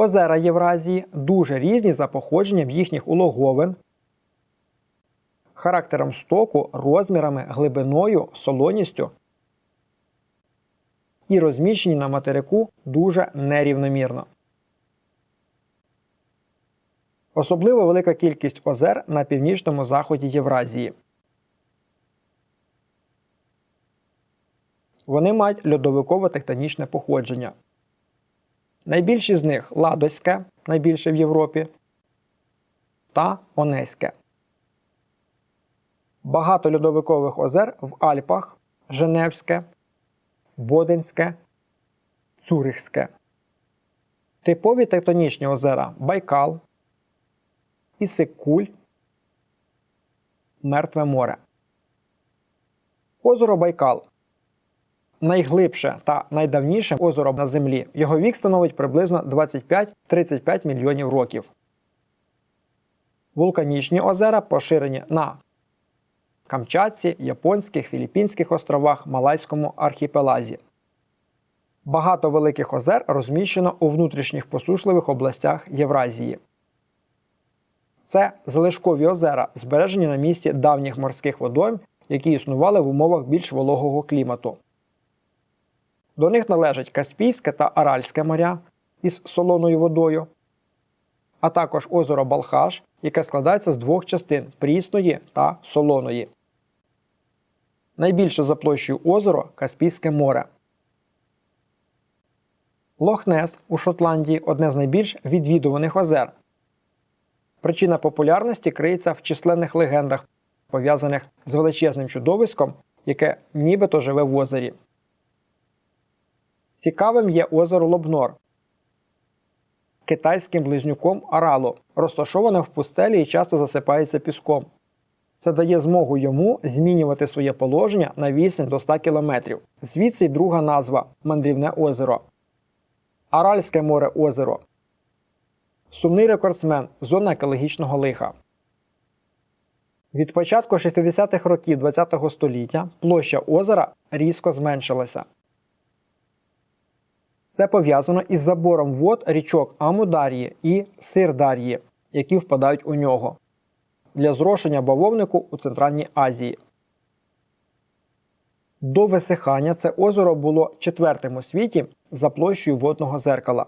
Озера Євразії дуже різні за походженням їхніх улоговин, характером стоку, розмірами, глибиною, солоністю і розміщені на материку дуже нерівномірно. Особливо велика кількість озер на північному заході Євразії. Вони мають льодовиково-тектонічне походження. Найбільші з них Ладоське, найбільше в Європі, та Онеське. Багато льодовикових озер в Альпах Женевське, Боденське, Цюрихське. Типові тектонічні озера Байкал, Ісикуль, Мертве море. Озеро Байкал найглибше та найдавніше озеро на землі. Його вік становить приблизно 25-35 мільйонів років. Вулканічні озера поширені на Камчатці, Японських, Філіппінських островах, Малайському архіпелазі. Багато великих озер розміщено у внутрішніх посушливих областях Євразії. Це залишкові озера, збережені на місці давніх морських водойм, які існували в умовах більш вологого клімату. До них належать Каспійське та Аральське моря із солоною водою, а також озеро Балхаш, яке складається з двох частин прісної та солоної. Найбільше за площею озеро Каспійське море. Лохнес у Шотландії одне з найбільш відвідуваних озер. Причина популярності криється в численних легендах, пов'язаних з величезним чудовиськом, яке нібито живе в озері. Цікавим є озеро Лобнор, китайським близнюком Аралу, розташоване в пустелі і часто засипається піском. Це дає змогу йому змінювати своє положення на відстань до 100 км. Звідси й друга назва мандрівне озеро. Аральське море озеро. Сумний рекордсмен зона екологічного лиха. Від початку 60-х років ХХ століття площа озера різко зменшилася. Це пов'язано із забором вод річок Амударії і Сирдарії, які впадають у нього для зрошення бавовнику у Центральній Азії. До висихання це озеро було четвертим у світі за площею водного зеркала.